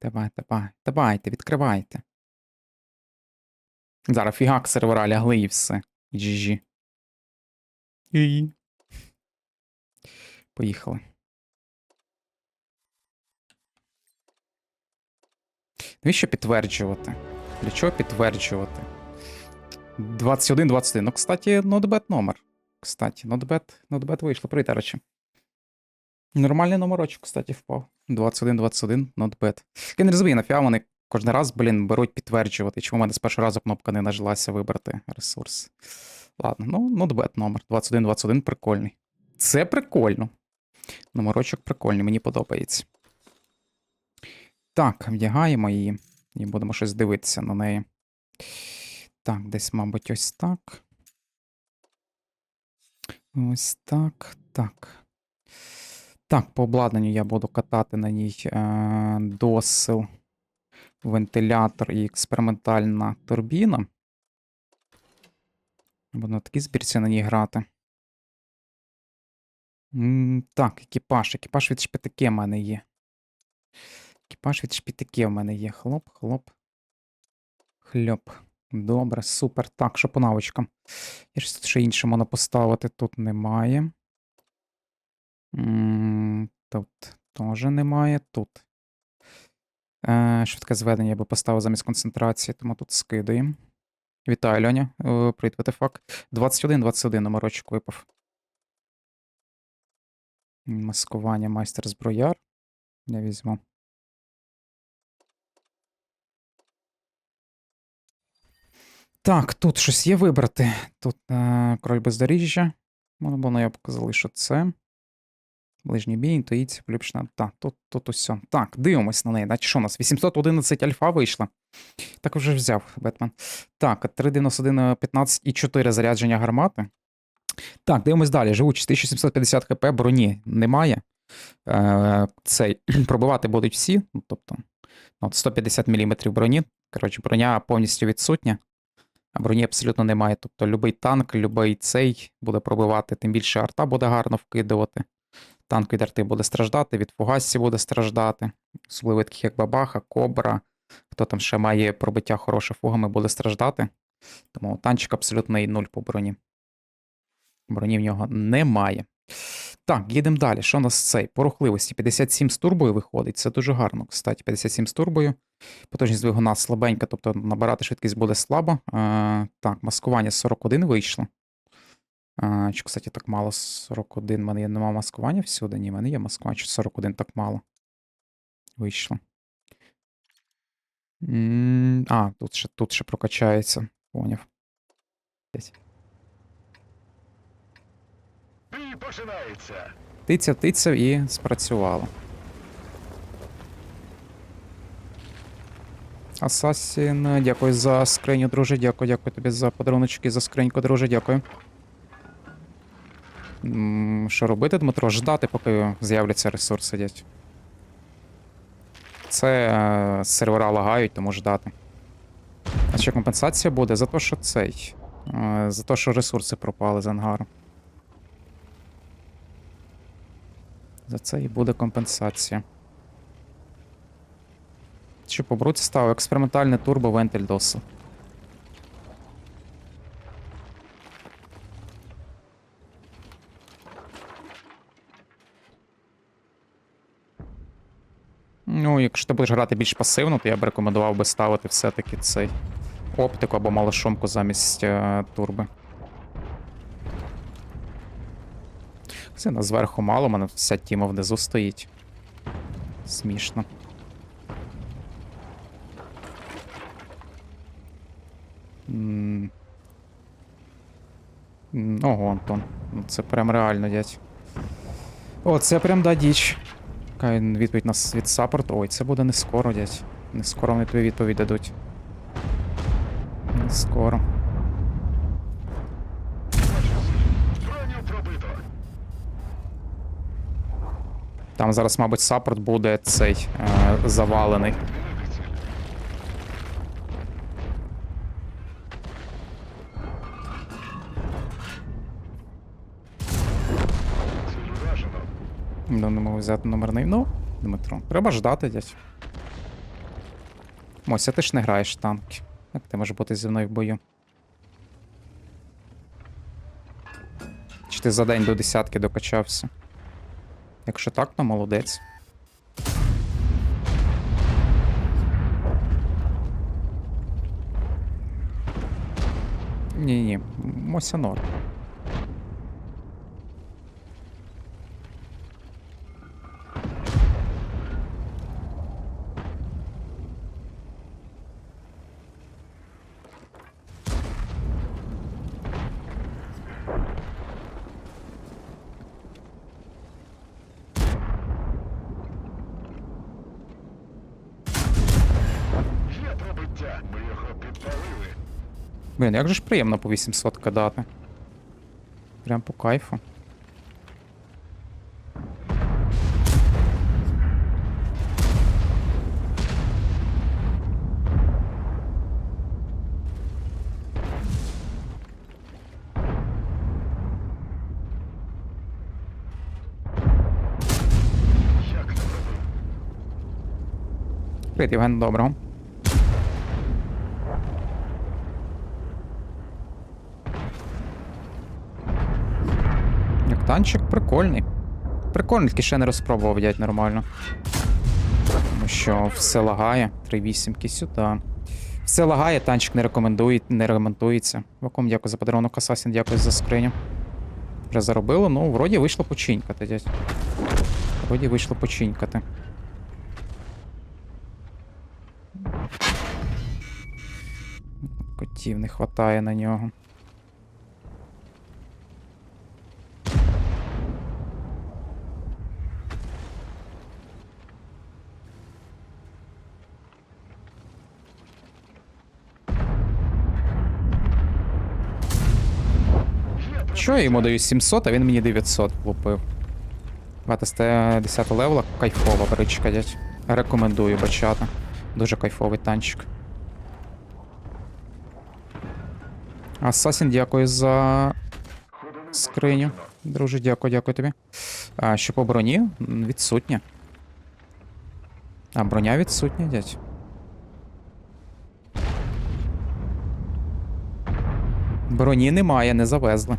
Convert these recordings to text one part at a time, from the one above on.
Давай, давай, давайте, відкривайте. Зараз фігак сервера лягли і все. І. І. Поїхали. Навіщо підтверджувати? Для чого підтверджувати? 21-21. Ну, кстати, notbad номер. Кстати, notbad, notbad вийшло. Привіт, речі. Нормальний номерочок, кстати, впав. 21-21, not bad. Я не розумію, нафіга вони кожен раз, блін, беруть підтверджувати. Чому в мене з першого разу кнопка не нажилася вибрати ресурс. Ладно, ну, not bad номер. 21-21 прикольний. Це прикольно. Номерочок прикольний, мені подобається. Так, вдягаємо її і будемо щось дивитися на неї. Так, десь, мабуть, ось так. Ось так. Так. Так, по обладнанню я буду катати на ній е, досил, вентилятор і експериментальна турбіна. Буду на такій збірці на ній грати. М, так, екіпаж. Екіпаж від шпитаки в мене є. Екіпаж від шпітаки в мене є. Хлоп, хлоп. Хльоп. Добре, супер. Так, що по навичкам? Я щось тут ще інше можна поставити. Тут немає. Тут теж немає. Тут. Е, швидке зведення я би поставив замість концентрації, тому тут скидаємо. Вітаю, Льоня. Е, Привіт, ВТФак. 21-21 номерочок випав. Маскування майстер зброяр. Я візьму. Так, тут щось є вибрати. Тут е, кроль бездоріжжя. Воно було, я б залишу це. Ближній бій, інтуїція, поліпшена. Так, тут, тут усе. Так, дивимось на неї. Значить, що у нас? 811 альфа вийшла. Так вже взяв Бетмен. Так, 391, 15 і 4 зарядження гармати. Так, дивимось далі. Живучість 1750 хп, броні немає. Е, цей, пробивати будуть всі. Ну, тобто, от 150 мм броні. Коротше, броня повністю відсутня. А броні абсолютно немає. Тобто, будь-який танк, будь-який цей буде пробивати, тим більше арта буде гарно вкидувати. Танк від арти буде страждати, від фугасів буде страждати. Особливо таких як Бабаха, Кобра. Хто там ще має пробиття хороше фугами, буде страждати. Тому танчик абсолютний нуль по броні. Броні в нього немає. Так, їдемо далі. Що у нас цей? По рухливості 57 з турбою виходить. Це дуже гарно. Кстати, 57 з турбою. Потужність двигуна слабенька, тобто набирати швидкість буде слабо. Е, так, маскування 41 вийшло. Е, чи, кстати, так мало 41. У мене є нема маскування всюди. Ні, в мене є маскування, чи 41 так мало. Вийшло. М, А, тут ще, тут ще прокачається. Поняв. Бій починається. Тицяв, тицяв і спрацювало. Асасін, дякую за скриню, друже. Дякую, дякую тобі за подаруночки, за скриньку, друже, дякую. Що робити, Дмитро? Ждати, поки з'являться ресурси, дядь. Це е, сервера лагають, тому ждати. А ще компенсація буде за те, що цей. е, За те, що ресурси пропали з ангару. За це і буде компенсація. Що по бруті став? Експериментальний турбо вентиль досу. Ну, якщо ти будеш грати більш пасивно, то я б рекомендував би ставити все-таки цей оптику або малошумку замість е, турби. Це на зверху мало, у мене вся тіма внизу стоїть. Смішно. М, Ого, Антон. Ну це прям реально, дядь. О, це прям да діч. Яка відповідь нас від саппорту. Ой, це буде не скоро, дядь. Не скоро вони тобі відповідь дадуть. Не скоро. Там зараз, мабуть, саппорт буде цей е, завалений. Ну, не взяти номерний. Ну, Дмитро. Треба ждати, дядь. Мося, ти ж не граєш в танки. Як ти можеш бути зі мною в бою? Чи ти за день до десятки докачався? Якщо так, то молодець. Ні-ні, Мося норм. Є пробиття. Ми його підпалили. Блін, як же ж приємно по 800 кидати. Прям по кайфу. Привіт, Євген, доброго. Танчик прикольний. Прикольний, тільки ще не розпробував дядь нормально. Тому що все лагає. 3.8 сюди. Все лагає, танчик не рекомендує, не ремонтується. Вакуум, дякую за подарунок, Асасін, дякую за скриню. Вже заробили, ну, вроді вийшло починькати, дядь. Вроді вийшло починькати. Котів не хватає на нього. Що я йому даю 700, а він мені 900 влупив. ВТСТ 10 левела, кайфова бричка, дядь. Рекомендую бачата. Дуже кайфовий танчик. Асасін, дякую за скриню. Друже, дякую, дякую тобі. А що по броні? Відсутня. А броня відсутня, дядь. Броні немає, не завезли.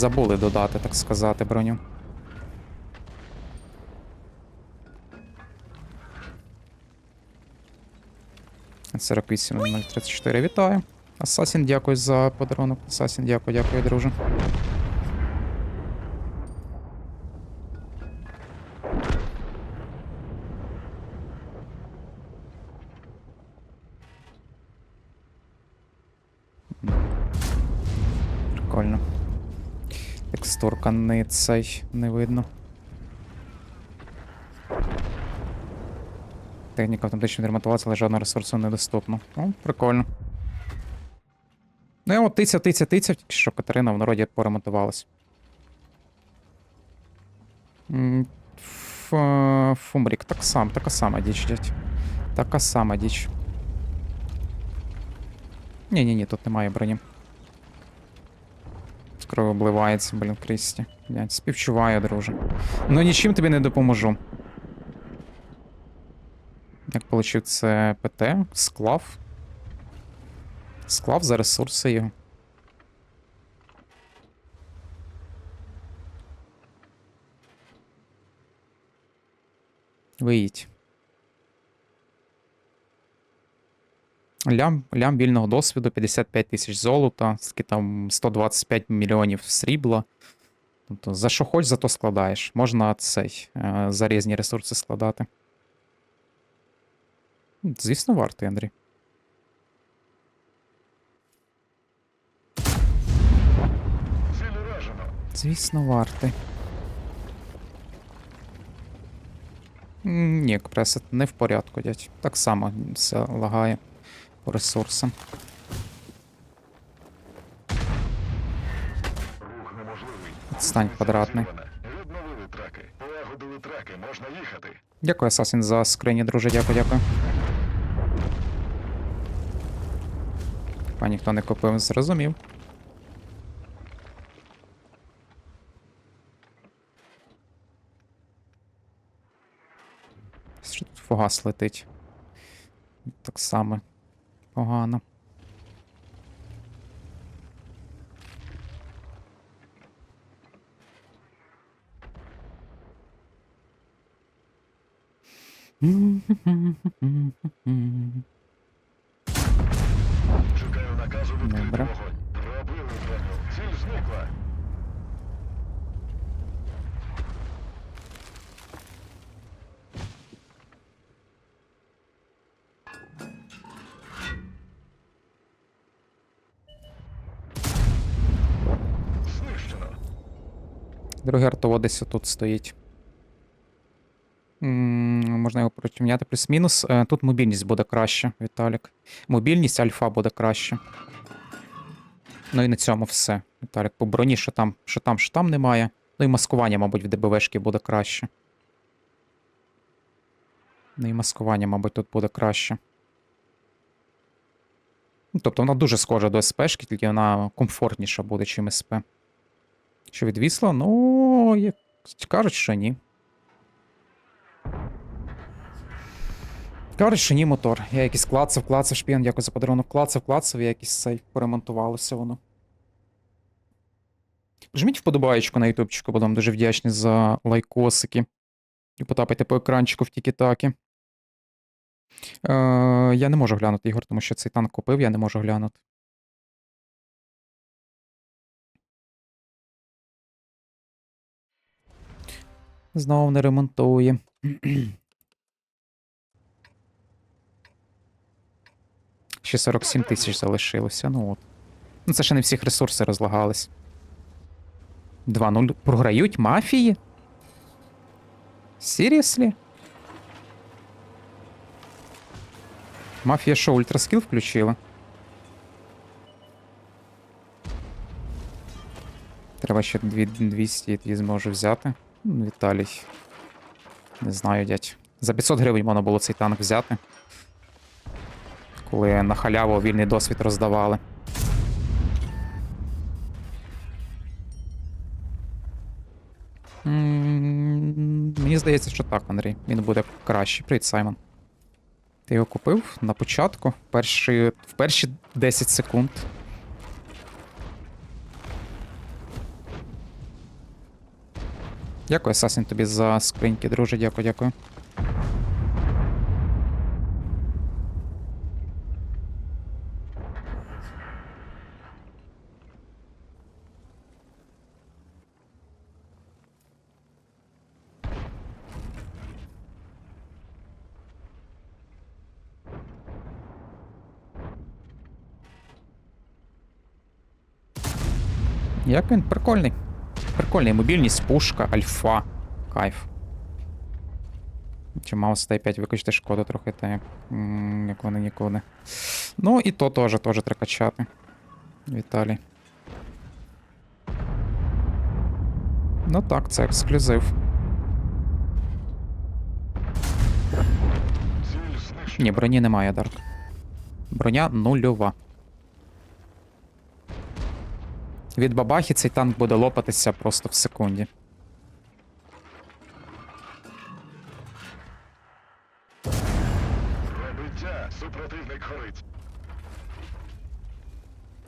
Забули додати, так сказати, броню. Сорок вісім нуль тридцять чотири. Вітаю. Асасін, дякую за подарунок. Асасін, дякую, дякую, друже. Прикольно. Текстурка не цей не видно. Техніка автоматичної ремонтуватися, але жодного ресурсу недоступно. О, прикольно. Ну, я от тиця, тиця, тиця, що Катерина в народі поремонтувалась. Фумрік, так сам, така сама діч, дядь. Така сама діч. Ні, ні, ні, тут немає броні. Кров обливається, блін, Крісті. Блядь, співчуваю, друже. Ну нічим тобі не допоможу. Як получив це ПТ, склав. Склав за ресурси його. Виїдь. Лям, лям вільного досвіду, 55 тисяч золота, там 125 мільйонів срібла. Тобто, за що хоч, за то складаєш. Можна цей е, за різні ресурси складати. Звісно, вартий, Андрій. Звісно, вартий. Ні, кресет не в порядку, дядь. Так само все лагає неможливий. Відстань квадратний. Відновили траки. Траки. Можна їхати. Дякую, Асасін, за скрині, друже, дякую, дякую. Пані, ніхто не купив, зрозумів. Що тут фугас летить? Так само. Погано. Чекаю наказу відкрити Добре. вогонь. Пробили броню. Ціль зникла. Знищено. Другий артовод десь тут стоїть. Можна його протімняти плюс-мінус. Е, Тут мобільність буде краще, Віталік. Мобільність альфа буде краще. Ну і на цьому все. Віталік, по броні, що там, що там, що там немає. Ну і маскування, мабуть, в ДБВшки буде краще. Ну і маскування, мабуть, тут буде краще. Ну, тобто вона дуже схожа до СПшки, тільки вона комфортніша буде, чим СП. Що відвісло? Ну, як кажуть, що ні. Кажуть, що ні мотор. Я якийсь клацав, клацав, шпіон, дякую за подарунок. Клацав, клацав, я якийсь цей поремонтувалося воно. Прижміть вподобаєчку на ютубчику, буду вам дуже вдячний за лайкосики. І потапайте по екранчику в тікі-такі. Е, я не можу глянути, Ігор, тому що цей танк купив, я не можу глянути. Знову не ремонтує. Ще 47 тисяч залишилося. Ну от. Ну це ще не всіх ресурси розлагались. 2-0. Програють мафії? Серіслі? Мафія що, ультраскіл включила? Треба ще дві- 200 тоді зможу взяти. М, Віталій. Не знаю, дядь. За 500 гривень можна було цей танк взяти. Коли на халяву вільний досвід роздавали. Мені здається, що так, Андрій. Він буде кращий. Привіт, Саймон. Ти його купив на початку, перші, в перші 10 секунд. Дякую, Асасін, тобі за скриньки, друже, дякую, дякую. Як він? Прикольний. Прикольний. Мобільність, пушка, альфа. Кайф. Чи маус та 5 виключити шкоду трохи, та як, як вони нікуди. Ну і то теж, теж треба качати. Віталій. Ну так, це ексклюзив. Ні, броні немає, Дарк. Броня нульова. Від бабахи цей танк буде лопатися просто в секунді. Супротивник горить.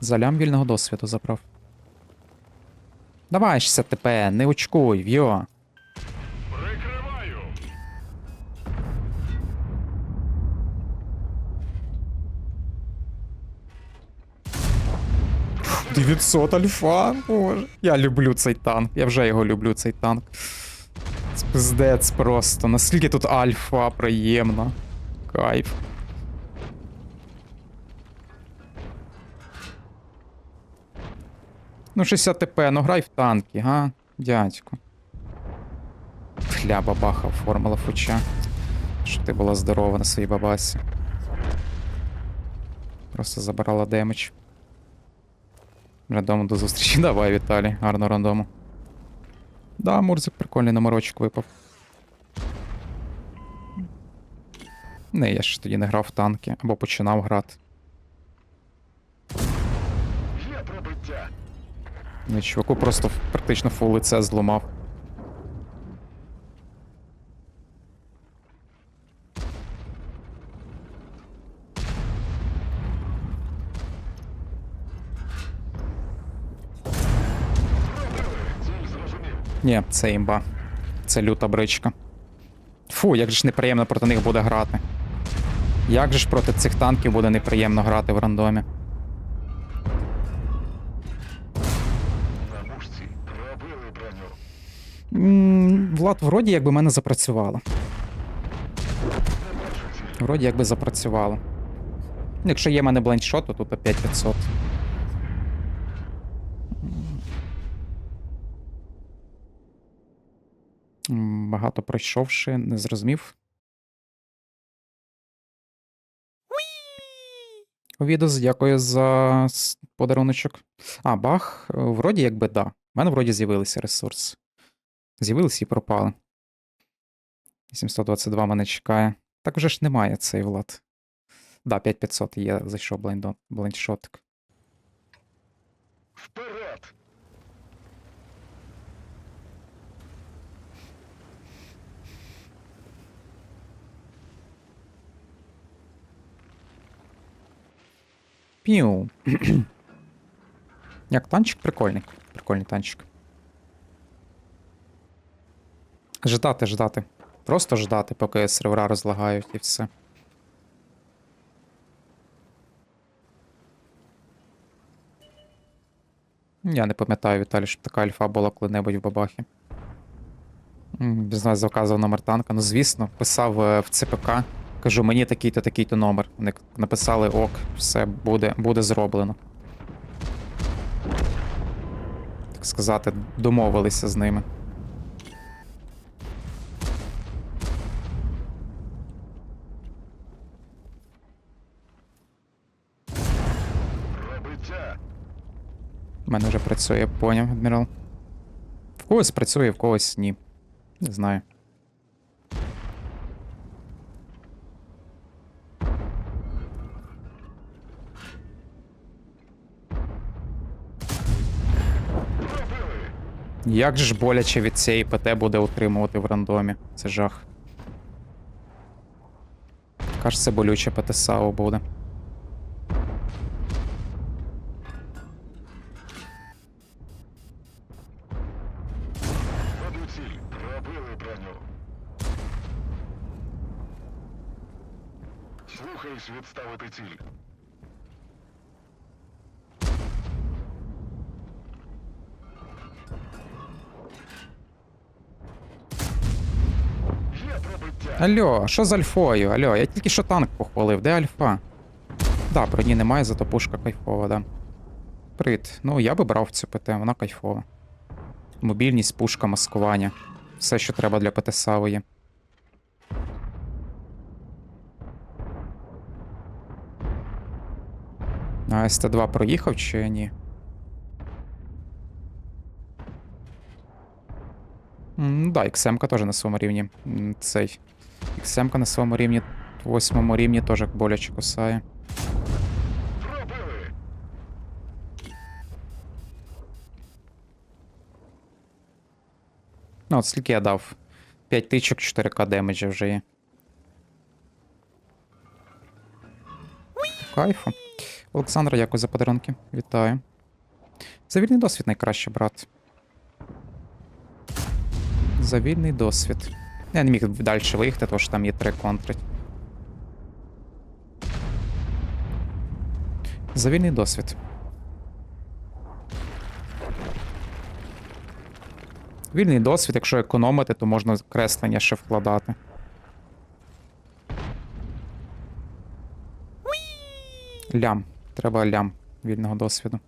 Залям вільного досвіду забрав. Давай 60 ТП, не очкуй, в'йо. 900 альфа, боже. Я люблю цей танк. Я вже його люблю, цей танк. Це пиздець просто. Наскільки тут альфа приємно. Кайф. Ну, 60 ТП, ну грай в танки, га? Дядько. Хля бабаха оформила фуча. Щоб ти була здорова на своїй бабасі. Просто забирала демедж. Рандому до зустрічі. Давай, Віталій. Гарно рандому. Да, Мурзик прикольний номерочок випав. Не, я ж тоді не грав в танки або починав грати. Є пробиття. Ну, чуваку просто практично фул лице зламав. Ні, це імба. Це люта бричка. Фу, як же ж неприємно проти них буде грати. Як же ж проти цих танків буде неприємно грати в рандомі? М, Влад, вроді якби мене запрацювало. Вроді якби запрацювало. Якщо є в мене блайндшот, то тут 5500. Багато пройшовши, не зрозумів. Відос, дякую за подаруночок. А, бах, вроді якби да. У мене вроді з'явилися ресурси. З'явилися і пропали. 722 мене чекає. Так вже ж немає цей влад. Да, 5500 є, зайшов блайндшотик. Вперед! Піу. Як танчик прикольний. Прикольний танчик. Ждати, ждати. Просто ждати, поки сервера розлагають і все. Я не пам'ятаю, Віталій, щоб така альфа була коли-небудь в бабахі. М, Не знаю, заказував номер танка. Ну, звісно, писав е, в ЦПК. Кажу, мені такий-то, такий-то номер. Вони написали ок, все буде, буде зроблено. Так сказати, домовилися з ними. У мене вже працює, поняв, адмірал. В когось працює, в когось ні. Не знаю. Як же ж боляче від цієї ПТ буде утримувати в рандомі. Це жах. Яка ж це болюче ПТ САУ буде. Слухаюсь відставити ціль. Є Алло, що з альфою? Алло, я тільки що танк похвалив, де альфа? Да, броні немає, зато пушка кайфова, да. Привіт. Ну, я би брав цю ПТ, вона кайфова. Мобільність, пушка, маскування. Все, що треба для ПТ є. А СТ2 проїхав чи ні? Ну да, XM теж на своєму рівні. Цей. XM на своєму рівні, восьмому рівні теж боляче кусає. Ну, от скільки я дав? 5 тичок, 4К демеджа вже є. Кайфу. Олександра, дякую за подарунки. Вітаю. За вільний досвід найкраще брати. За вільний досвід. Я не міг далі виїхати, тому що там є три контри. За вільний досвід. Вільний досвід, якщо економити, то можна креслення ще вкладати. Лям. Треба лям вільного досвіду.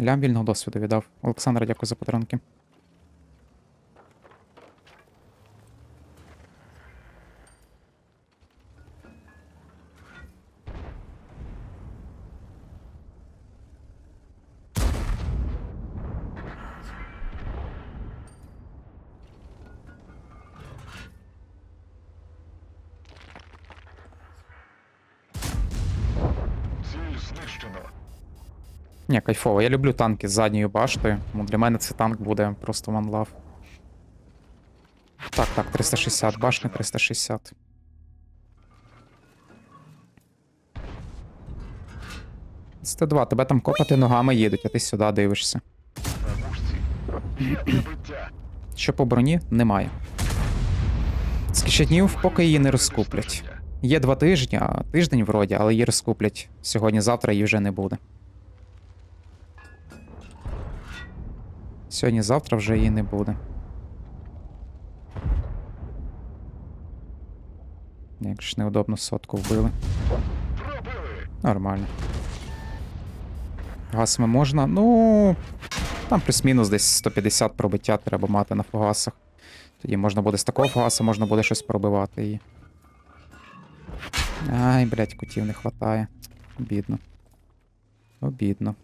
Лям вільного досвіду віддав. Олександр, дякую за подарунки. Ні, кайфово. Я люблю танки з задньою баштою, тому для мене цей танк буде просто love. Так, так, 360, башня 360. Ст2, тебе там копати ногами їдуть, а ти сюди дивишся. Що по броні немає. З кишенів, поки її не розкуплять. Є два тижні, тиждень вроді, але її розкуплять. Сьогодні-завтра її вже не буде. Сьогодні-завтра вже її не буде. Як ж неудобно сотку вбили. Нормально. Гасами можна. Ну. Там плюс-мінус десь 150 пробиття треба мати на фугасах. Тоді можна буде з такого фугаса, можна буде щось пробивати її. Ай, блядь, кутів не хватає. Обідно. Обідно.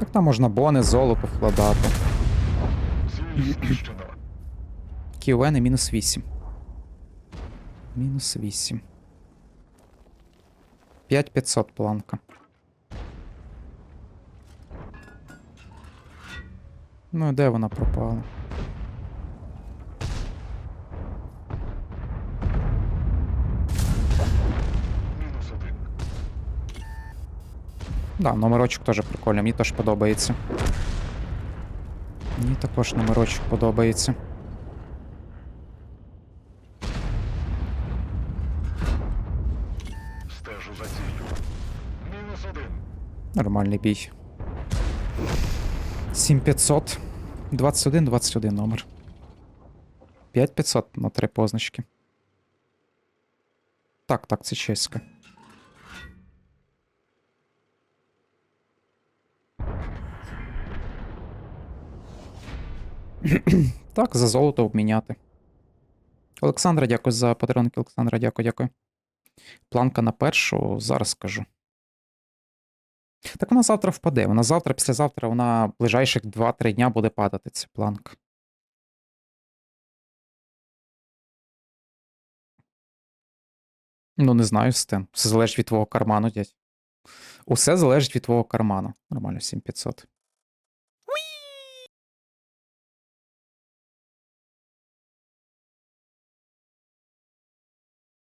Так там можна бони, золото вкладати. QN мінус 8. Мінус 8. 5500 планка. Ну, і де вона пропала? Да, номерочок теж прикольний, мені теж подобається. Мені також номерочок подобається. Стежу за ціллю. Мінус один. Нормальний бій. 7500. 21, 21 номер. 5500 на три позначки. Так, так, це чеська. так, за золото обміняти. Олександра, дякую за подарунки. Олександра, дякую, дякую. Планка на першу, зараз скажу. Так вона завтра впаде. Вона завтра, післязавтра, вона ближайших 2-3 дня буде падати ця планка. Ну, не знаю, Стен. Все залежить від твого карману, дядь. Усе залежить від твого карману. Нормально, 7500.